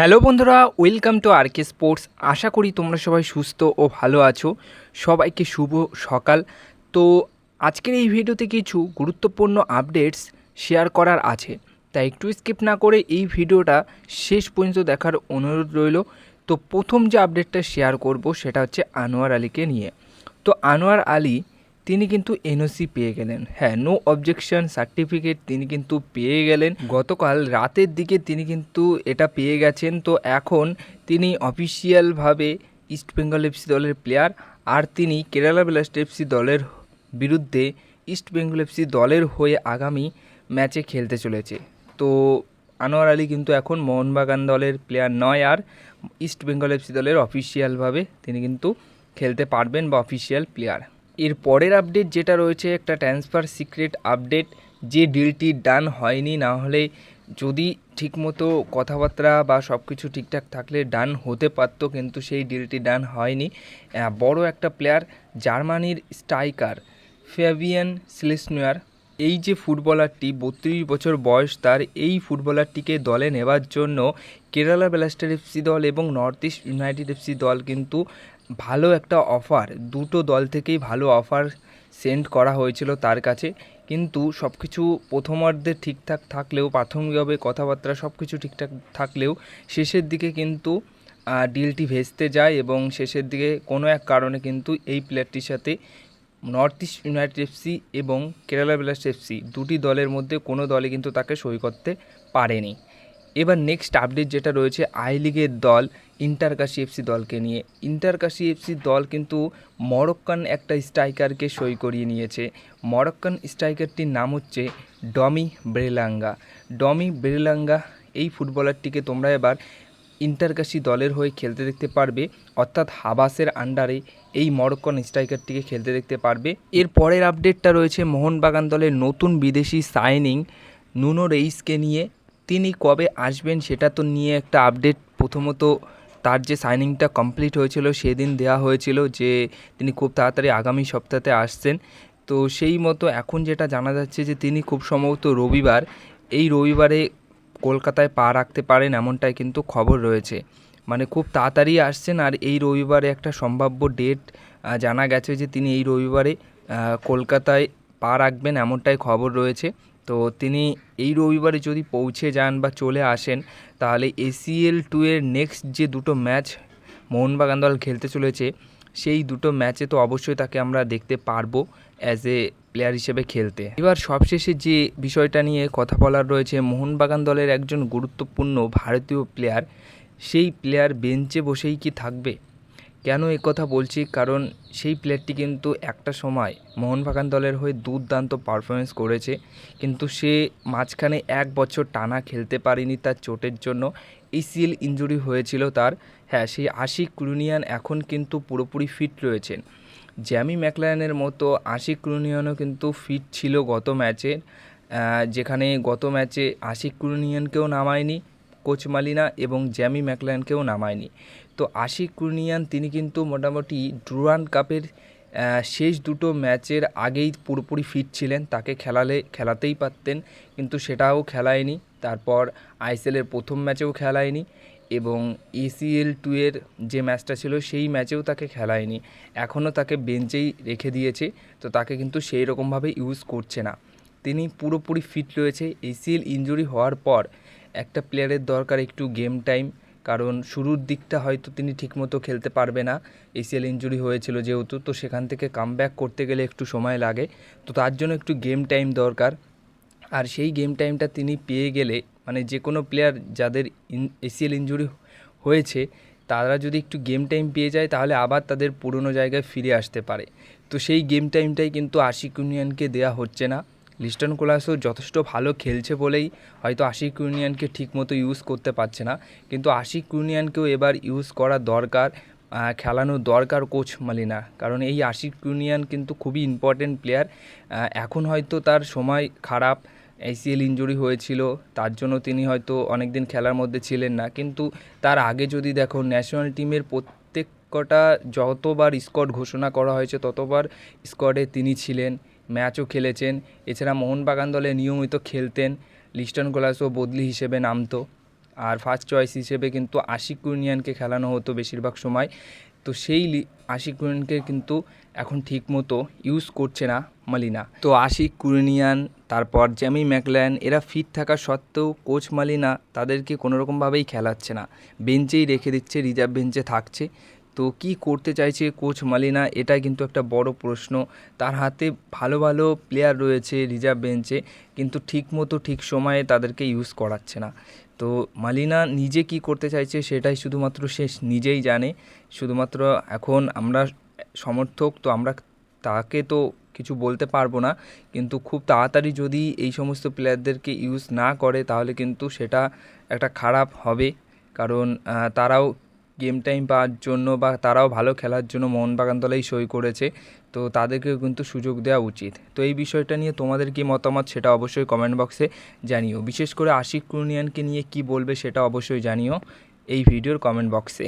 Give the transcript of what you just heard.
Hello বন্ধুরা, welcome to R K sports. আশা করি তোমরা সবাই সুস্থ ও ভালো আছো। সবাইকে শুভ সকাল। তো আজকের এই ভিডিওতে কিছু গুরুত্বপূর্ণ আপডেটস শেয়ার করার আছে। তাই একটু স্কিপ না করে এই ভিডিওটা শেষ পর্যন্ত দেখার অনুরোধ রইল। তো প্রথম যে আপডেটটা শেয়ার করব সেটা হচ্ছে আনোয়ার আলীকে নিয়ে। তো আনোয়ার আলী তিনি কিন্তু এনওসি পেয়ে গেলেন। হ্যাঁ নো অবজেকশন সার্টিফিকেট তিনি কিন্তু পেয়ে গেলেন। গতকাল রাতের দিকে তিনি কিন্তু এটা পেয়ে গেছেন। তো এখন তিনি অফিসিয়ালভাবে ইস্ট বেঙ্গল এফসি দলের প্লেয়ার আর তিনি কেরালা ব্লাস্ট এফসি দলের বিরুদ্ধে ইস্ট বেঙ্গল এফসি দলের হয়ে আগামী ম্যাচে খেলতে চলেছে। তো আনোয়ার আলী কিন্তু এখন মোহনবাগান দলের প্লেয়ার নয় আর ইস্ট বেঙ্গল এফসি দলের অফিসিয়ালভাবে তিনি কিন্তু খেলতে পারবেন বা অফিসিয়াল প্লেয়ার এর পরের আপডেট যেটা রয়েছে, একটা ট্রান্সফার সিক্রেট আপডেট যে ডিলটি ডান হয়নি, না হলে যদি ঠিকমতো কথাবার্তা বা সব কিছু ঠিকঠাক থাকলে ডান হতে পারতো, কিন্তু সেই ডিলটি ডান হয়নি। বড় একটা প্লেয়ার জার্মানির স্ট্রাইকার ফেভিয়ান সিলেসনুয়ার এই যে ফুটবলারটি, বত্রিশ বছর বয়স তার, এই ফুটবলারটিকে দলে নেবার জন্য কেরালা ব্লাস্টার এফসি দল এবং নর্থ ইস্ট ইউনাইটেড এফসি দল কিন্তু ভালো একটা অফার দুটো দল থেকেই ভালো অফার সেন্ড করা হয়েছিল তার কাছে। কিন্তু সব কিছু প্রথমার্ধে ঠিকঠাক থাকলেও, প্রাথমিকভাবে কথাবার্তা সব কিছু ঠিকঠাক থাকলেও, শেষের দিকে কিন্তু ডিলটি ভেস্তে যায় এবং শেষের দিকে কোনো এক কারণে কিন্তু এই প্লেয়ারটির সাথে নর্থ ইস্ট ইউনাইটেড এফসি এবং কেরালা ব্লাস্ট এফসি দুটি দলের মধ্যে কোনো দলে কিন্তু তাকে সই করতে পারেনি। এবার নেক্সট আপডেট যেটা রয়েছে আই লিগের দল ইন্টারকাশি এফসি দলকে নিয়ে। ইন্টারকাশি এফসি দল কিন্তু মরক্কান একটা স্ট্রাইকারকে সই করিয়ে নিয়েছে। মরক্কান স্ট্রাইকারটির নাম হচ্ছে ডমি ব্রেলাঙ্গা। ডমি ব্রেলাঙ্গা, এই ফুটবলারটিকে তোমরা এবার ইন্টারকাশি দলের হয়ে খেলতে দেখতে পারবে, অর্থাৎ হাবাসের আন্ডারে এই মরক্কন স্ট্রাইকারটিকে খেলতে দেখতে পারবে। এর পরের আপডেটটা রয়েছে মোহনবাগান দলের নতুন বিদেশি সাইনিং নুনো রেইসকে নিয়ে। তিনি কবে আসবেন সেটা তো নিয়ে একটা আপডেট প্রথমত তার যে সাইনিংটা কমপ্লিট হয়েছিল, সেদিন দেওয়া হয়েছিল যে তিনি খুব তাড়াতাড়ি আগামী সপ্তাহে আসছেন। তো সেই মতো এখন যেটা জানা যাচ্ছে যে তিনি খুব সম্ভবত রবিবার, এই রবিবারে কলকাতায় পা রাখতে পারেন এমনটাই কিন্তু খবর রয়েছে। মানে খুব তাড়াতাড়ি আসছেন আর এই রবিবারে একটা সম্ভাব্য ডেট জানা গেছে যে তিনি এই রবিবারে কলকাতায় পা রাখবেন এমনটাই খবর রয়েছে। তো তিনি এই রবিবারে যদি পৌঁছে যান বা চলে আসেন, তাহলে এসিএল টু এর নেক্সট যে দুটো ম্যাচ মোহনবাগান দল খেলতে চলেছে, সেই দুটো ম্যাচে তো অবশ্যই তাকে আমরা দেখতে পারব অ্যাজ এ প্লেয়ার হিসেবে খেলতে। এবার সবশেষে যে বিষয়টা নিয়ে কথা বলার রয়েছে, মোহনবাগান দলের একজন গুরুত্বপূর্ণ ভারতীয় প্লেয়ার সেই প্লেয়ার বেঞ্চে বসেই কি থাকবে? কেন এ কথা বলছি? কারণ সেই প্লেয়ারটি কিন্তু একটা সময় মোহনবাগান দলের হয়ে দুর্দান্ত পারফরমেন্স করেছে। কিন্তু সে মাঝখানে এক বছর টানা খেলতে পারেনি তার চোটের জন্য। এসিএল ইঞ্জুরি হয়েছিল তার। হ্যাঁ সেই আশিক ক্রুনিয়ান এখন কিন্তু পুরোপুরি ফিট রয়েছেন। জ্যামি ম্যাকলায়নের মতো আশিক ক্রুনিয়ানও কিন্তু ফিট ছিল গত ম্যাচে যেখানে গত ম্যাচে আশিক ক্রুনিয়ানকেও নামায়নি, কোচ মালিনা এবং জ্যামি ম্যাকলায়নকেও নামায়নি। তো আশিক কুর্নিয়ান, তিনি কিন্তু মোটামুটি ডুরান্ড কাপের শেষ দুটো ম্যাচের আগেই পুরোপুরি ফিট ছিলেন। তাকে খেলালে, খেলাতেই পারতেন, কিন্তু সেটাও খেলায়নি। তারপর আইএসএলের প্রথম ম্যাচেও খেলায়নি এবং এসিএল টু এর যে ম্যাচটা ছিল, সেই ম্যাচেও তাকে খেলায়নি। এখনও তাকে বেঞ্চেই রেখে দিয়েছে, তো তাকে কিন্তু সেই রকমভাবে ইউজ করছে না। তিনি পুরোপুরি ফিট রয়েছে। এসিএল ইনজুরি হওয়ার পর একটা প্লেয়ারের দরকার একটু গেম টাইম কারণ শুরুর দিকটা হয়তো তিনি ঠিকমতো খেলতে পারবে না। এসিএল ইঞ্জুরি হয়েছিল যেহেতু, তো সেখান থেকে কাম করতে গেলে একটু সময় লাগে। তো তার জন্য একটু গেম টাইম দরকার। আর সেই গেম টাইমটা তিনি পেয়ে গেলে মানে যে কোনো প্লেয়ার যাদের এসিএল ইনজুরি হয়েছে, তারা যদি একটু গেম টাইম পেয়ে যায়, তাহলে আবার তাদের পুরনো জায়গায় ফিরে আসতে পারে। তো সেই গেম টাইমটাই কিন্তু আশিক ইউনিয়নকে দেওয়া হচ্ছে না। লিস্টন কোলাসও যথেষ্ট ভালো খেলছে বলেই হয়তো আশিক ইউনিয়নকে ঠিকমতো ইউজ করতে পারছে না। কিন্তু আশিক ইউনিয়নকেও এবার ইউজ করা দরকার খেলানো দরকার কোচ মালিনা। কারণ এই আশিক ইউনিয়ন কিন্তু খুবই ইম্পর্টেন্ট প্লেয়ার এখন হয়তো তার সময় খারাপ এসিএল ইনজুরি হয়েছিল, তার জন্য তিনি হয়তো অনেক দিন খেলার মধ্যে ছিলেন না। কিন্তু তার আগে যদি দেখো ন্যাশনাল টিমের প্রত্যেক কটা যতবার স্কোয়াড ঘোষণা করা হয়েছে, ততবার স্কোয়াডে তিনি ছিলেন। ম্যাচও খেলেছেন। এছাড়া মোহনবাগান দলে নিয়মিত খেলতেন। লিস্টন গোলাসও বদলি হিসেবে নামতো। আর ফার্স্ট চয়েস হিসেবে কিন্তু আশিক কুনিয়ানকে খেলানো হতো বেশিরভাগ সময়। তো সেই আশিক কুরিয়ানকে কিন্তু এখন ঠিক মতো ইউজ করছে না মালিনা। তো আশিক কুরিনিয়ান, তারপর জ্যামি ম্যাকল্যান এরা ফিট থাকা সত্ত্বেও কোচ মালিনা তাদেরকে কোনোরকমভাবেই খেলাচ্ছে না। বেঞ্চেই রেখে দিচ্ছে রিজার্ভ বেঞ্চে থাকছে। তো কি করতে চাইছে কোচ মালিনা? এটাই কিন্তু একটা বড় প্রশ্ন। তার হাতে ভালো ভালো প্লেয়ার রয়েছে রিজার্ভ বেঞ্চে কিন্তু ঠিক মতো ঠিক সময়ে তাদেরকে ইউজ করাচ্ছে না। তো মালিনা নিজে কি করতে চাইছে সেটাই শুধুমাত্র সে নিজেই জানে। শুধুমাত্র এখন আমরা সমর্থক, তো আমরা তাকে তো কিছু বলতে পারব না। কিন্তু খুব তাড়াতাড়ি যদি এই সমস্ত প্লেয়ারদেরকে ইউজ না করে, তাহলে কিন্তু সেটা একটা খারাপ হবে। কারণ তারাও গেম টাইম পাওয়ার জন্য বা তারাও ভালো খেলার জন্য মোহনবাগান দলেই সই করেছে, তো তাদেরকেও কিন্তু সুযোগ দেওয়া উচিত। তো এই বিষয়টা নিয়ে তোমাদের কী মতামত সেটা অবশ্যই কমেন্ট বক্সে জানিও। বিশেষ করে আশিক কুরনিয়ানকে নিয়ে কি বলবে সেটা অবশ্যই জানিও এই ভিডিওর কমেন্ট বক্সে